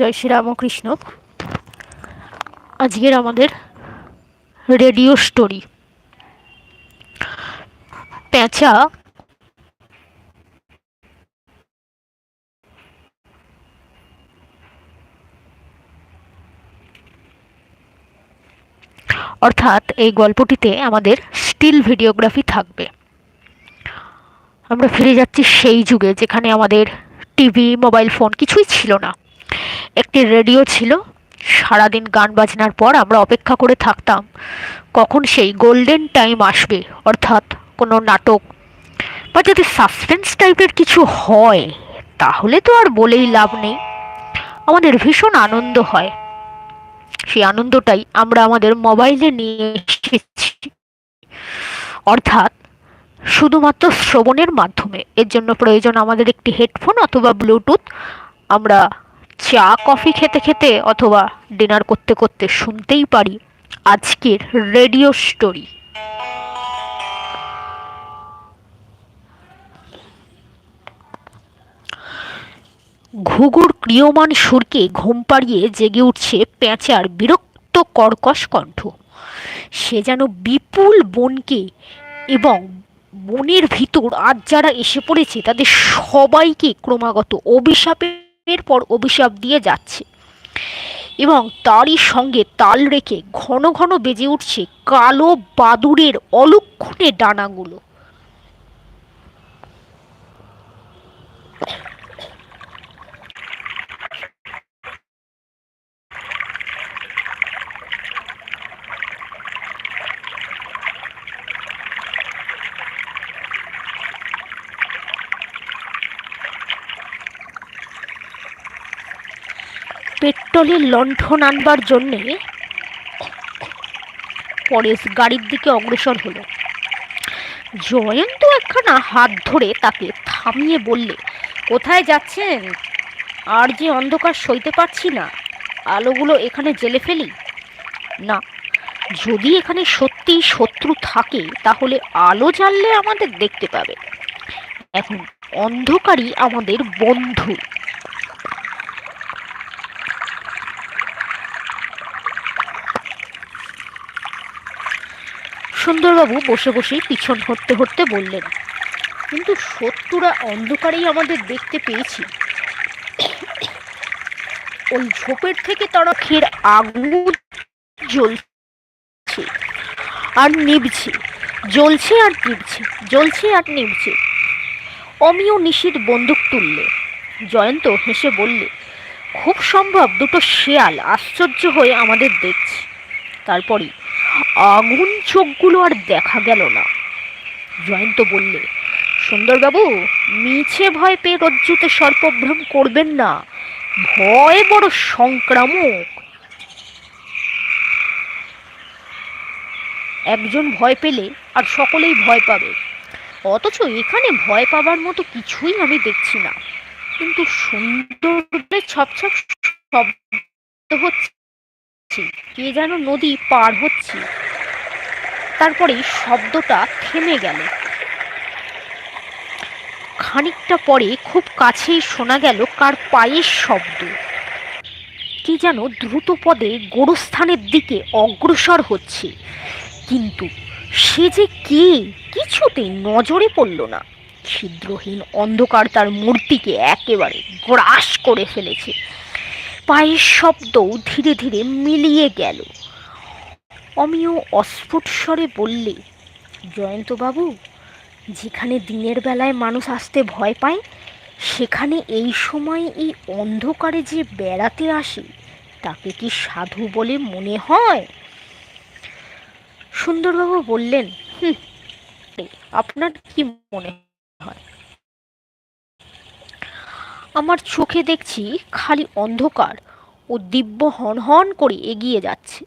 জয় শ্রীরামকৃষ্ণ আজকের আমাদের radio story. পেঁচা অর্থাৎ এই গল্পটিতে আমাদের স্টিল ভিডিওগ্রাফি থাকবে। আমরা ফিরে যাচ্ছি সেই যুগে যেখানে আমাদের টিভি মোবাইল ফোন কিছুই ছিল না। একটি রেডিও ছিল। সারাদিন গান বাজনার পর আমরা অপেক্ষা করে থাকতাম। কখন সেই গোল্ডেন টাইম আসবে, অর্থাৎ কোনো নাটক। বা যদি সাসপেন্স টাইপের কিছু হয়, তাহলে তো আর বলেই লাভ নেই। আমাদের ভীষণ আনন্দ হয়। সেই আনন্দটাই আমরা আমাদের মোবাইলে নিয়ে এসেছি। অর্থাৎ শুধুমাত্র শ্রবণের মাধ্যমে। এর জন্য প্রয়োজন আমাদের একটি হেডফোন অথবা ব্লুটুথ। আমরা চা, কফি খেতে খেতে অথবা ডিনার করতে করতে শুনতেই পারি আজকের রেডিও স্টোরি। ঘুঘুর ক্রিয়মান সুরকে ঘুম পাড়িয়ে জেগে উঠছে পেঁচার বিরক্ত কর্কশ কণ্ঠ। সে যেন বিপুল বনকে এবং বনের ভিতর আজ যারা এসে পড়েছে তাদের সবাইকে ক্রমাগত অভিশাপের পর অভিশাপ দিয়ে যাচ্ছে। এবং তারই সঙ্গে তাল রেখে ঘন ঘন বেজে উঠছে কালো বাদুরের অলক্ষণে ডানাগুলো। পেট্রোলের লণ্ঠন আনবার জন্যে পরেশ গাড়ির দিকে অগ্রসর হলো। জয়ন্ত একখানা হাত ধরে তাকে থামিয়ে বললে, কোথায় যাচ্ছেন? আর যে অন্ধকার সইতে পারছি না। আলোগুলো এখানে জেলে ফেলি? না, যদি এখানে সত্যি শত্রু থাকে, তাহলে আলো জ্বাললে আমাদের দেখতে পাবে। এখন অন্ধকারই আমাদের বন্ধু। সুন্দরবাবু বসে বসেই পিছন হটতে হটতে বললেন, কিন্তু শত্রুরা অন্ধকারেই আমাদের দেখতে পেয়েছি। ওই ঝোপের থেকে তারা খের আগুন জ্বলছে আর নিভছে, জ্বলছে আর নিভছে, জ্বলছে আর নিভছে। অমিও নিশীত বন্দুক তুললে। জয়ন্ত হেসে বললে, খুব সম্ভব, দুটো শেয়াল আশ্চর্য হয়ে আমাদের দেখছে। তারপরে আগুন চোখগুলো আর দেখা গেল না। জয়ন্ত বললে, সুন্দরবাবু, মিছে ভয় পেয়ে রজ্জুতে সর্পভ্রম করবেন না। ভয় বড় সংক্রামক। একজন ভয় পেলে আর সকলেই ভয় পাবে। অথচ এখানে ভয় পাবার মতো কিছুই আমি দেখছি না। কিন্তু সুন্দর ছপ ছপ শব্দ হচ্ছে কে যেন নদী পার হচ্ছে। তারপরে শব্দটা থেমে গেল। খানিকটা পরে খুব কাছেই শোনা গেল কার পায়ের শব্দ। কি যেন দ্রুত পদে গোরস্থানের দিকে অগ্রসর হচ্ছে। কিন্তু সে যে কে কিছুতেই নজরে পড়ল না। ছিদ্রহীন অন্ধকার তার মূর্তিকে একেবারে গ্রাস করে ফেলেছে। পায়ের শব্দও ধীরে ধীরে মিলিয়ে গেল। অমিয় অস্ফুট স্বরে বললে, জয়ন্তবাবু, যেখানে দিনের বেলায় মানুষ আসতে ভয় পায়, সেখানে এই সময় এই অন্ধকারে যে বেড়াতে আসে, তাকে কি সাধু বলে মনে হয়? সুন্দরবাবু বললেন, হুম, আপনার কি মনে হয়? আমার চোখে দেখছি খালি অন্ধকার ও দিব্য হন হন করে এগিয়ে যাচ্ছে।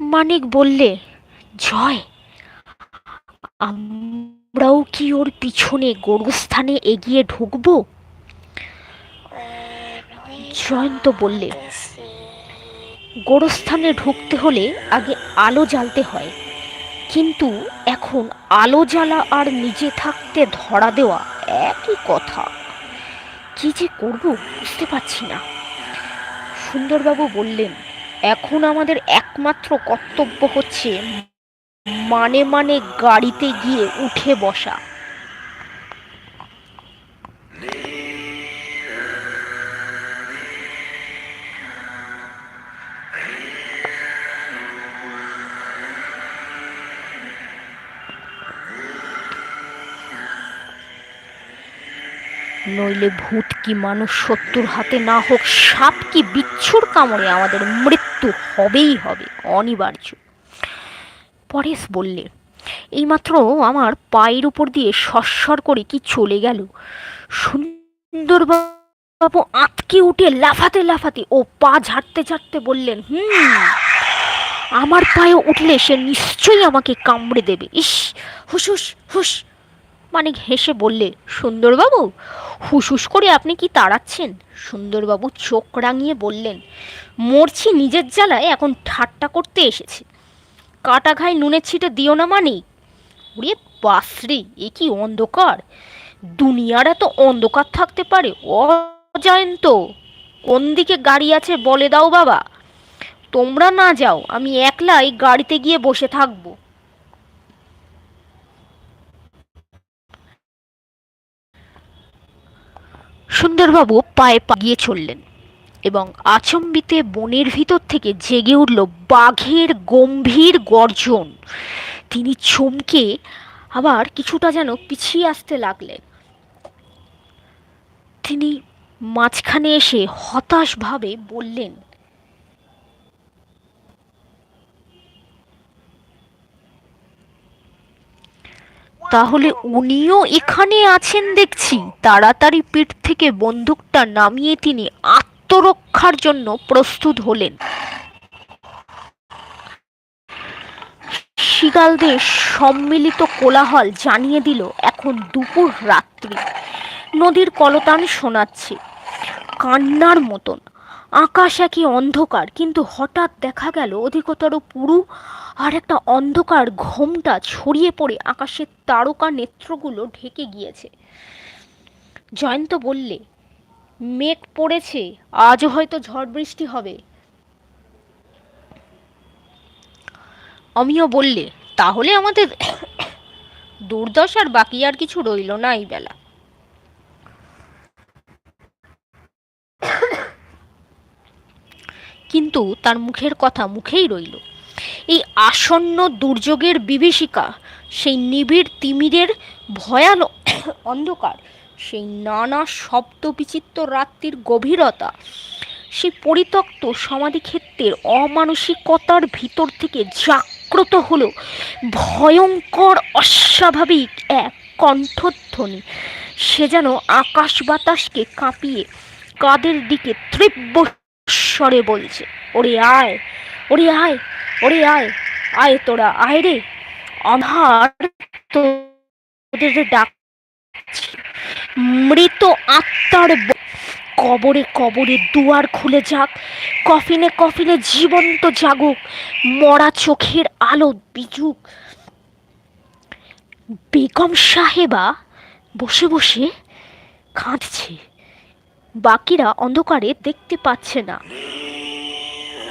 মানিক বললে, জয়। আমরাও কি ওর পিছনে গরুস্থানে এগিয়ে ঢুকবো? জয়ন্ত বললে, গোরস্থানে ঢুকতে হলে আগে আলো জ্বালতে হয়। কিন্তু এখন আলো জ্বালা আর নিজে থাকতে ধরা দেওয়া একই কথা। কি যে করব বুঝতে পারছি না। সুন্দরবাবু বললেন, এখন আমাদের একমাত্র কর্তব্য হচ্ছে মানে মানে গাড়িতে গিয়ে উঠে বসা। নইলে ভূত কি মানুষ শত্রুর হাতে না হোক, সাপ কি বিচ্ছুর কামড়ে আমাদের মৃত্যু হবেই হবে, অনিবার্য। পরেশ বললে, এইমাত্র আমার পায়ের উপর দিয়ে সস্বর করে কি চলে গেল? সুন্দরবাবু আঁতকে উঠে লাফাতে লাফাতে ও পা ঝাড়তে ঝাড়তে বললেন, হুম, আমার পায়ে উঠলে সে নিশ্চয়ই আমাকে কামড়ে দেবে। ইস হুস হুস মানিক হেসে বললে, সুন্দরবাবু হুসুস করে আপনি কি তাড়াচ্ছেন? সুন্দরবাবু চোখ রাঙিয়ে বললেন, মরছি নিজের জ্বালায়, এখন ঠাট্টা করতে এসেছে। কাটা ঘাই নুনের ছিটে দিও না মানে। ওরে বাসরে, এ কি অন্ধকার? দুনিয়ার এত অন্ধকার থাকতে পারে অজয়ন্ত কোন দিকে গাড়ি আছে বলে দাও বাবা। তোমরা না যাও, আমি একলাই গাড়িতে গিয়ে বসে থাকব। সুন্দরবাবু পায়ে পাগিয়ে চললেন। এবং আচম্বিতে বনের ভিতর থেকে জেগে উঠল বাঘের গম্ভীর গর্জন। তিনি চমকে আবার কিছুটা যেন পিছিয়ে আসতে লাগলেন। তিনি মাঝখানে এসে হতাশভাবে বললেন, তাহলে উনিও এখানে আছেন দেখছি। তাড়াতাড়ি পিঠ থেকে বন্দুকটা নামিয়ে তিনি আত্মরক্ষার জন্য প্রস্তুত হলেন। শিগালদের সম্মিলিত কোলাহল জানিয়ে দিল এখন দুপুর রাত্রি। নদীর কলতান শোনাচ্ছে। কান্নার মতন। আকাশ একই অন্ধকার, কিন্তু হঠাৎ দেখা গেল অধিকতর পুরু আর একটা অন্ধকার ঘোমটা ছড়িয়ে পড়ে আকাশের তারকা নেত্রগুলো ঢেকে গিয়েছে। জয়ন্ত বললে মেঘ পড়েছে, আজও হয়তো ঝড় বৃষ্টি হবে। অমিও বললে, তাহলে আমাদের দুর্দশার বাকি আর কিছু রইল না এই বেলা। কিন্তু তার মুখের কথা মুখেই রইল। এই আসন্ন দুর্যোগের বিভীষিকা, সেই নিবিড় তিমিরের ভয়াল অন্ধকার সেই নানা শব্দ বিচিত্র রাত্রির গভীরতা, সেই পরিত্যক্ত সমাধিক্ষেত্রের অমানসিকতার ভিতর থেকে জাগ্রত হলো ভয়ঙ্কর, অস্বাভাবিক এক কণ্ঠধ্বনি। সে যেন আকাশ বাতাসকে কাঁপিয়ে কাদের দিকে তীব্র স্বরে বলছে, ওরে আয় ওরে আয় ওরে আয় আয় তোরা, আয় রে আমার তোদের ডাক মৃত আত্মার কবরে কবরে দুয়ার খুলে যাক, কফিনে কফিনে জীবন্ত জাগুক, মরা চোখের আলো বিজুক। বেগম সাহেবা বসে বসে কাঁদছে। বাকিরা অন্ধকারে দেখতে পাচ্ছে না।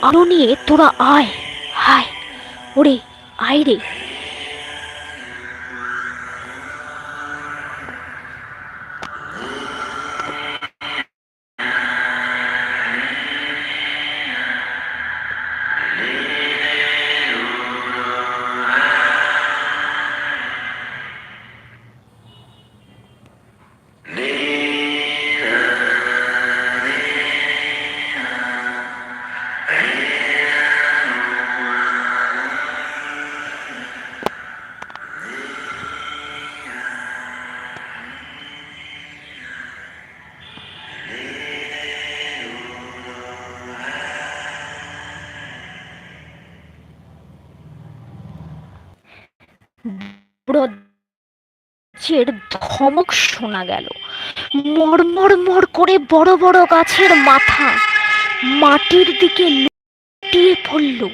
আলো নিয়ে তোরা আয়, হায়, ওরে, আয় রে। বজ্রের ধমক শোনা গেল। মরমর মর করে বড় বড় গাছের মাথা মাটির দিকে লুটিয়ে পড়ল।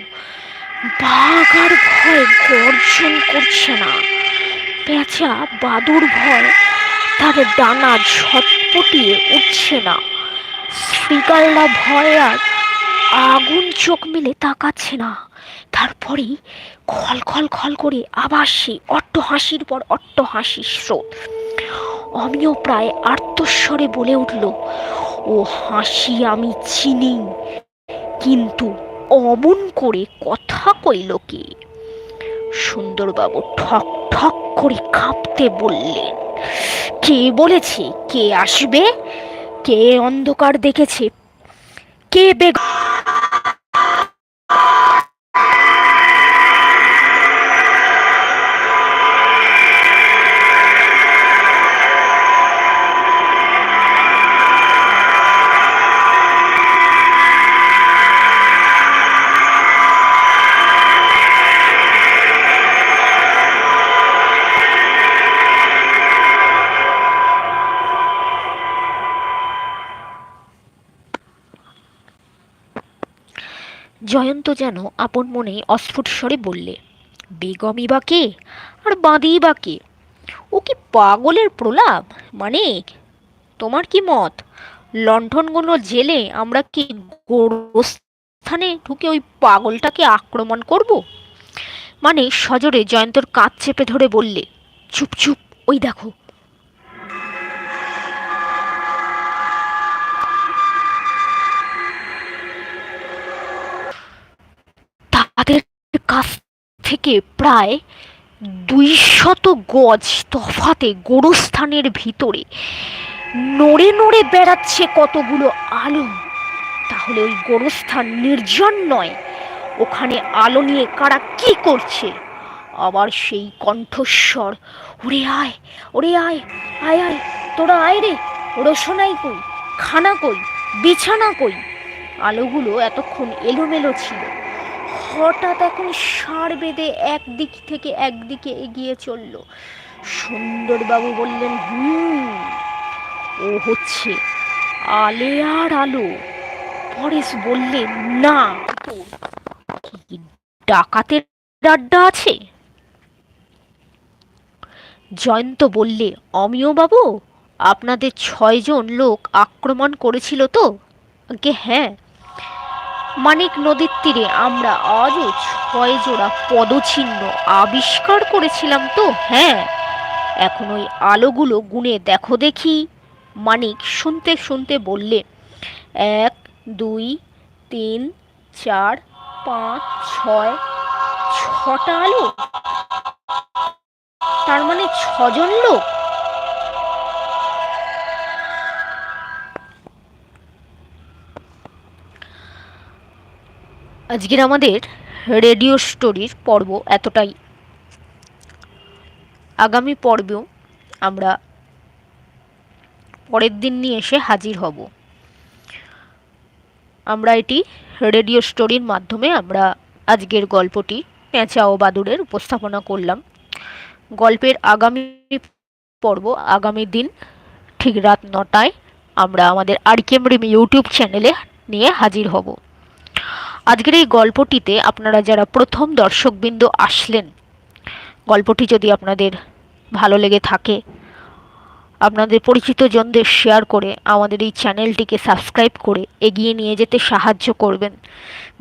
বাঘ আর ভয় গর্জন করছে না। পেঁচা বাদুর ভয় তার ডানা ঝটপটিয়ে উঠছে না। শ্রীকাল্লা ভয় আর আগুন চোখ মেলে তাকাচ্ছে না। তারপরেই খল খল খল করে আবার সেই অট্ট হাসির পর অট্ট হাসির স্রোত। অমিও প্রায় আর্তস্বরে বলে উঠল, ও হাসি আমি চিনি, কিন্তু অমন করে কথা কইল কি? সুন্দরবাবু ঠক ঠক করে কাঁপতে বললেন, কে বলেছে? কে আসবে? কে অন্ধকার দেখেছে? কে বেগ জয়ন্ত যেন আপন মনে অস্ফুট স্বরে বললে, বেগমই বা কে? আর বাঁধি বা কে? ও কি পাগলের প্রলাপ? মানে তোমার কি মত? লণ্ঠনগুলো জেলে আমরা কি গোরস্থানে ঢুকে ওই পাগলটাকে আক্রমণ করব? মানে সজোরে জয়ন্তর কাঁধ চেপে ধরে বললে, চুপ চুপ, ওই দেখো তাদের কাছ থেকে প্রায় দুইশত গজ তফাতে গোরস্থানের ভিতরে নড়ে নড়ে বেড়াচ্ছে কতগুলো আলো। তাহলে ওই গোরস্থান নির্জন নয় ওখানে আলো নিয়ে কারা কি করছে? আবার সেই কণ্ঠস্বর ওরে আয় ওরে আয় আয় আয় তোরা আয় রে রোশনাই কই খানা কই বিছানা কই? আলোগুলো এতক্ষণ এলোমেলো ছিল। হঠাৎ এখন সার বেঁধে একদিক থেকে একদিকে এগিয়ে চলল। সুন্দরবাবু বললেন, হুম, ও হচ্ছে আলে আর আলো। পরেশ বললেন, না ডাকাতের আড্ডা আছে? জয়ন্ত বললে, অমিয় বাবু, আপনাদের ছয়জন লোক আক্রমণ করেছিল তো? হ্যাঁ মানিক নদীর তীরে আমরা আজও ছয় জোড়া পদচিহ্ন আবিষ্কার করেছিলাম তো হ্যাঁ। এখন ওই আলোগুলো গুনে দেখো দেখি, মানিক শুনতে শুনতে বললে, এক, দুই, তিন, চার, পাঁচ, ছয়, ছটা আলো? তার মানে ছজন লোক? আজকের আমাদের রেডিও স্টোরির পর্ব এতটাই। আগামী পর্বেও আমরা পরের দিন নিয়ে এসে হাজির হব। আমরা এটি রেডিও স্টোরির মাধ্যমে আমরা আজকের গল্পটি পেঁচা ও বাদুড়ের উপস্থাপনা করলাম। গল্পের আগামী পর্ব, আগামী দিন ঠিক রাত নটায় আমরা আমাদের আরকেম রিম ইউটিউব চ্যানেলে নিয়ে হাজির হব। আজকের এই গল্পটিতে আপনারা যারা প্রথম দর্শকবৃন্দ আসলেন, গল্পটি যদি আপনাদের ভালো লেগে থাকে, আপনাদের পরিচিত জনদের শেয়ার করে আমাদের এই চ্যানেলটিকে সাবস্ক্রাইব করে এগিয়ে নিয়ে যেতে সাহায্য করবেন,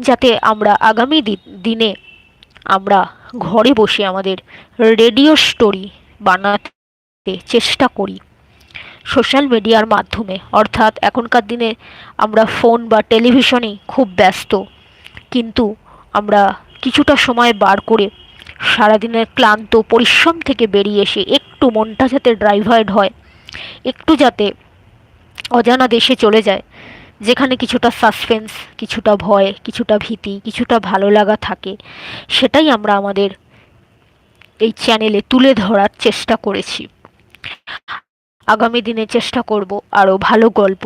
যাতে আমরা আগামী দিনে আমরা ঘরে বসে আমাদের রেডিও স্টোরি বানাতে চেষ্টা করি। সোশ্যাল মিডিয়ার মাধ্যমে, অর্থাৎ এখনকার দিনে আমরা ফোন বা টেলিভিশনেই খুব ব্যস্ত। কিন্তু আমরা কিছুটা সময় বার করে সারাদিনের ক্লান্ত, পরিশ্রম থেকে বেরিয়ে এসে একটু মনটা যাতে ড্রাইভার্ড হয়, একটু যাতে অজানা দেশে চলে যায়, যেখানে কিছুটা সাসপেন্স, কিছুটা ভয়, কিছুটা ভীতি, কিছুটা ভালো লাগা থাকে, সেটাই আমরা আমাদের এই চ্যানেলে তুলে ধরার চেষ্টা করেছি। আগামী দিনে চেষ্টা করব আরও ভালো গল্প,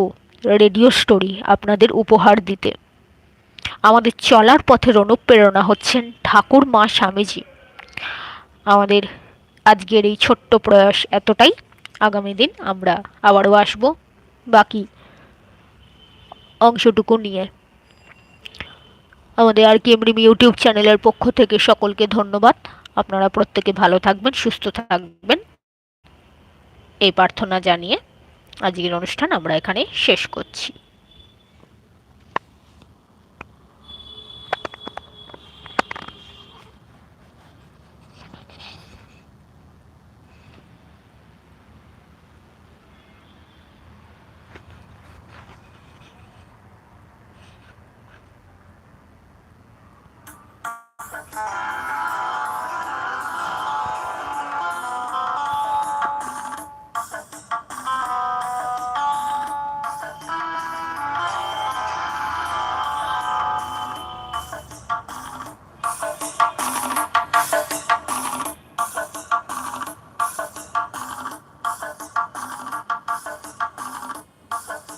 রেডিও স্টোরি আপনাদের উপহার দিতে। আমাদের চলার পথের অনুপ্রেরণা হচ্ছেন ঠাকুর মা স্বামীজি। আমাদের আজকের এই ছোট্ট প্রয়াস এতটাই। আগামী দিন আমরা আবারও আসব। বাকি অংশটুকু নিয়ে। আমাদের আর কি এমরিম ইউটিউব চ্যানেলের পক্ষ থেকে সকলকে ধন্যবাদ। আপনারা প্রত্যেকে ভালো থাকবেন, সুস্থ থাকবেন। এই প্রার্থনা জানিয়ে আজকের অনুষ্ঠান আমরা এখানে শেষ করছি।